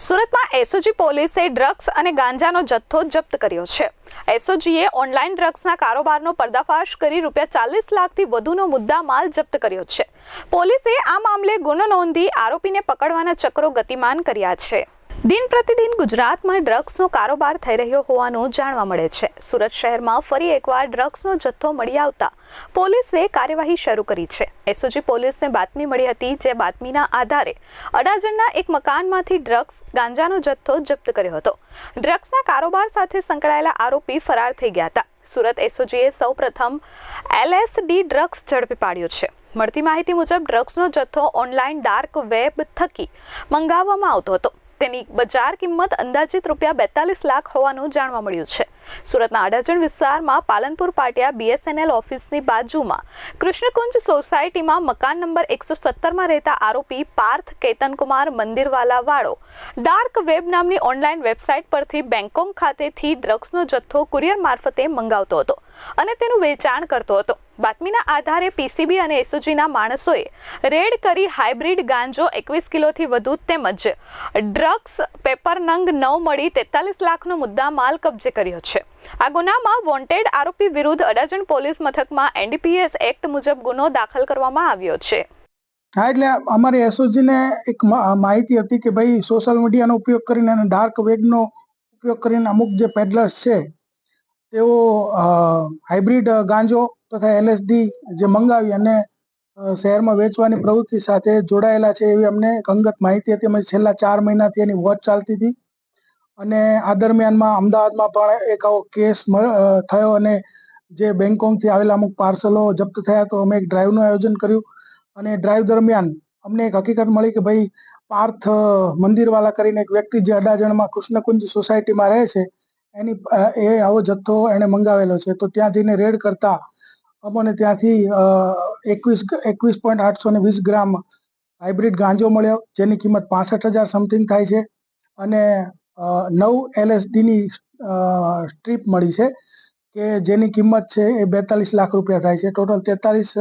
સુરતમાં એસઓજી પોલીસે ડ્રગ્સ અને ગાંજાનો જથ્થો જપ્ત કર્યો છે. એસઓજીએ ઓનલાઈન ડ્રગ્સના કારોબારનો પર્દાફાશ કરી રૂપિયા ચાલીસ લાખથી વધુનો મુદ્દા માલ જપ્ત કર્યો છે. પોલીસે આ મામલે ગુનો નોંધી આરોપીને પકડવાના ચક્રો ગતિમાન કર્યા છે. દિન પ્રતિદિન ગુજરાતમાં ડ્રગ્સનો કારોબાર થઈ રહ્યો હોવાનું જાણવા મળે છે. સુરત શહેરમાં ફરી એકવાર ડ્રગ્સનો જથ્થો મળી આવતા પોલીસે કાર્યવાહી શરૂ કરી છે. એસઓજી પોલીસને બાતમી મળી હતી જે બાતમીના આધારે અડાજણના એક મકાનમાંથી ડ્રગ્સ ગાંજાનો જથ્થો જપ્ત કર્યો હતો. ડ્રગ્સના કારોબાર સાથે સંકળાયેલા આરોપી ફરાર થઈ ગયા હતા. સુરત એસઓજીએ સૌપ્રથમ એલએસડી ડ્રગ્સ ઝડપી પાડ્યો છે. મળતી માહિતી મુજબ ડ્રગ્સનો જથ્થો ઓનલાઈન ડાર્ક વેબ થકી મંગાવવામાં આવતો હતો. તેની બજાર કિંમત અંદાજિત રૂપિયા બેતાલીસ લાખ હોવાનું જાણવા મળ્યું છે. સુરતના અડાજણ વિસ્તારમાં પાલનપુર પાટિયા બીએસએનએલ ઓફિસની બાજુમાં કૃષ્ણકુંજ સોસાયટીમાં મકાન નંબર એકસો સત્તરમાં રહેતા આરોપી પાર્થ કેતનકુમાર મંદિરવાલા વાળો ડાર્ક વેબ નામની ઓનલાઈન વેબસાઇટ પરથી બેંકોક ખાતેથી ડ્રગ્સનો જથ્થો કુરિયર મારફતે મંગાવતો હતો અને તેનું વેચાણ કરતો હતો. બાતમીના આધારે પીસીબી અને એસઓજીના માણસોએ રેડ કરી હાઇબ્રિડ ગાંજો એકવીસ કિલોથી વધુ તેમજ ડ્રગ્સ પેપર નંગ નવ મળી તેતાલીસ લાખનો મુદ્દા માલ કબજે કર્યો છે. આ ગુનામાં વોન્ટેડ આરોપી વિરુદ્ધ અડાજણ પોલીસ મથકમાં એનડીપીએસ એક્ટ મુજબ ગુનો દાખલ કરવામાં આવ્યો છે. હા, એટલે અમારી એસઓજીને એક માહિતી હતી કે ભાઈ સોશિયલ મીડિયાનો ઉપયોગ કરીને અને ડાર્ક વેબનો ઉપયોગ કરીને અમુક જે પેડલર્સ છે, તેઓ હાઇબ્રિડ ગાંજો તથા એલએસડી જે મંગાવી અને શહેરમાં વેચવાની પ્રવૃત્તિ સાથે જોડાયેલા છે એવી અમને અંગત માહિતી હતી. અમે છેલ્લા ચાર મહિનાથી એની વોચ ચાલતી હતી. અને આ દરમિયાનમાં અમદાવાદમાં પણ એક આવો કેસ થયો અને જે બેંગકોંગથી આવેલા અમુક પાર્સલો જપ્ત થયા તો અમે એક ડ્રાઈવનું આયોજન કર્યું. અને ડ્રાઈવ દરમિયાન અમને એક હકીકત મળી કે ભાઈ, પાર્થ મંદિરવાલા કરીને એક વ્યક્તિ જે અડાજણમાં કૃષ્ણકુંજ સોસાયટીમાં રહે છે, એની એ આવો જથ્થો એણે મંગાવેલો છે. તો ત્યાં જઈને રેડ કરતા અમને ત્યાંથી એકવીસ એકવીસ પોઈન્ટ આઠસો ને વીસ ગ્રામ હાઇબ્રિડ ગાંજો મળ્યો, જેની કિંમત પાસઠ હજાર સમથિંગ થાય છે. અને નવ એલએસડીની સ્ટ્રીપ મળી છે, કે જેની કિંમત છે એ બેતાલીસ લાખ રૂપિયા થાય છે. ટોટલ તેતાલીસ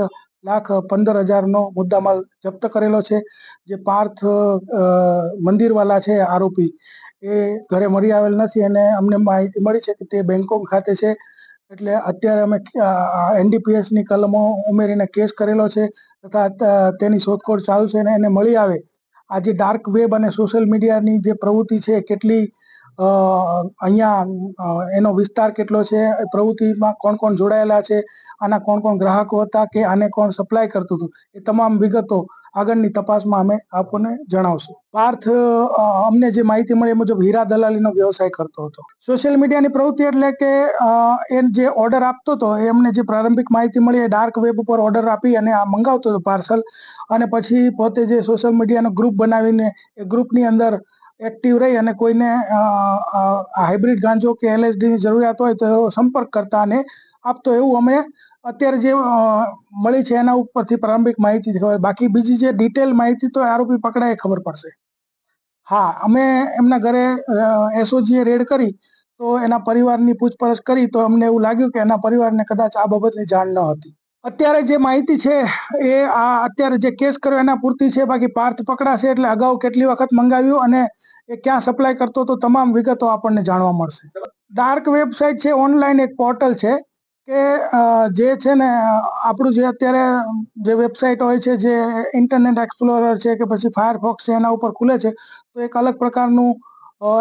લાખ પંદર હજારનો મુદ્દામાલ જપ્ત કરેલો છે, જે પાર્થ મંદિરવાલા છે, આરોપી. એ ઘરે મળી આવેલ નથી અને અમને માહિતી મળી છે કે તે બેંકોક ખાતે છે. એટલે અત્યારે અમે એનડીપીએસની કલમો ઉમેરીને કેસ કરેલો છે તથા તેની શોધખોળ ચાલુ છે અને એને મળી આવે. આ જે ડાર્ક વેબ અને સોશિયલ મીડિયાની જે પ્રવૃત્તિ છે, કેટલી અહીંયા એનો વિસ્તાર કેટલો છે? પ્રવૃત્તિમાં કોણ કોણ જોડાયેલા છે? આના કોણ કોણ ગ્રાહકો હતા કે આને કોણ સપ્લાય કરતું હતું? એ તમામ વિગતો આગળની તપાસમાં અમે આપણને જણાવશું. પાર્થ અમને જે માહિતી મળી એ મુજબ હીરા દલાલીનો વ્યવસાય કરતો હતો. સોશિયલ મીડિયાની પ્રવૃત્તિ એટલે કે એ જે ઓર્ડર આપતો હતો, એ અમને જે પ્રારંભિક માહિતી મળી એ ડાર્ક વેબ ઉપર ઓર્ડર આપી અને આ મંગાવતો હતો પાર્સલ. અને પછી પોતે જે સોશિયલ મીડિયાનો ગ્રુપ બનાવીને એ ગ્રુપની અંદર એક્ટિવ રહી અને કોઈને હાઇબ્રિડ ગાંજો કે એલએસડીની જરૂરિયાત હોય તો એવો સંપર્ક કરતા અને આપતો એવું અમે અત્યારે જે મળી છે એના ઉપરથી પ્રારંભિક માહિતી ખબર. બાકી બીજી જે ડિટેલ માહિતી તો આરોપી પકડાય ખબર પડશે. હા, અમે એમના ઘરે એસઓજીએ રેડ કરી તો એના પરિવારની પૂછપરછ કરી તો અમને એવું લાગ્યું કે એના પરિવારને કદાચ આ બાબતની જાણ ન હતી. અત્યારે જે માહિતી છે એ આ અત્યારે જે કેસ કર્યો એના પૂરતી છે, બાકી પાર્થ પકડાશે એટલે અગાઉ કેટલી વખત મંગાવ્યું અને એ ક્યાં સપ્લાય કરતો તો તમામ વિગતો આપણને જાણવા મળશે. ડાર્ક વેબસાઇટ છે, ઓનલાઈન એક પોર્ટલ છે કે જે છે ને આપણું જે અત્યારે જે વેબસાઇટ હોય છે, જે ઇન્ટરનેટ એક્સપ્લોરર છે કે પછી ફાયરફોક્સ છે, એના ઉપર ખુલે છે, તો એક અલગ પ્રકારનું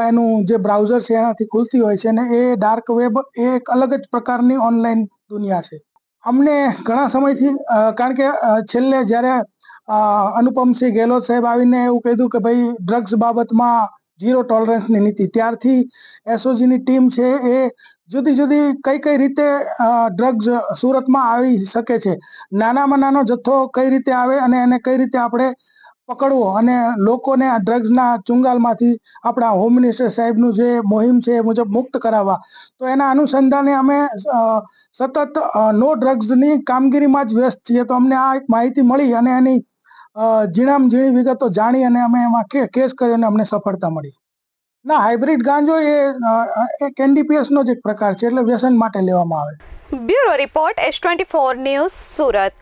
એનું જે બ્રાઉઝર છે એનાથી ખુલતી હોય છે અને એ ડાર્ક વેબ એ એક અલગ જ પ્રકારની ઓનલાઈન દુનિયા છે. અમને ઘણા સમયથી કારણ કે છેલ્લે જ્યારે અનુપમસિંહ ગેહલોત સાહેબ આવીને એવું કીધું કે ભાઈ ડ્રગ્સ બાબતમાં ઝીરો ટોલરન્સની નીતિ. ત્યારથી એસઓજીની ટીમ છે એ જુદી જુદી કઈ કઈ રીતે ડ્રગ્સ સુરતમાં આવી શકે છે. નાનામાં નાનો જથ્થો કઈ રીતે આવે અને એને કઈ રીતે આપણે પકડવો અને લોકોને આ ડ્રગ્સના ચુંગાલમાંથી આપણા હોમ મિનિસ્ટર સાહેબનું જે મોહિમ છે એ મુજબ મુક્ત કરાવવા. તો એના અનુસંધાને અમે સતત નો ડ્રગ્સની કામગીરીમાં જ વ્યસ્ત છીએ. તો અમને આ એક માહિતી મળી અને એની ઝીણામ ઝીણી વિગતો જાણી અને અમે એમાં કેસ કર્યો અને અમને સફળતા મળી. ના, હાઇબ્રિડ ગાંજો એ એક એનડીપીએસનો જ એક પ્રકાર છે, એટલે વ્યસન માટે લેવામાં આવે. Bureau report S twenty four news Surat.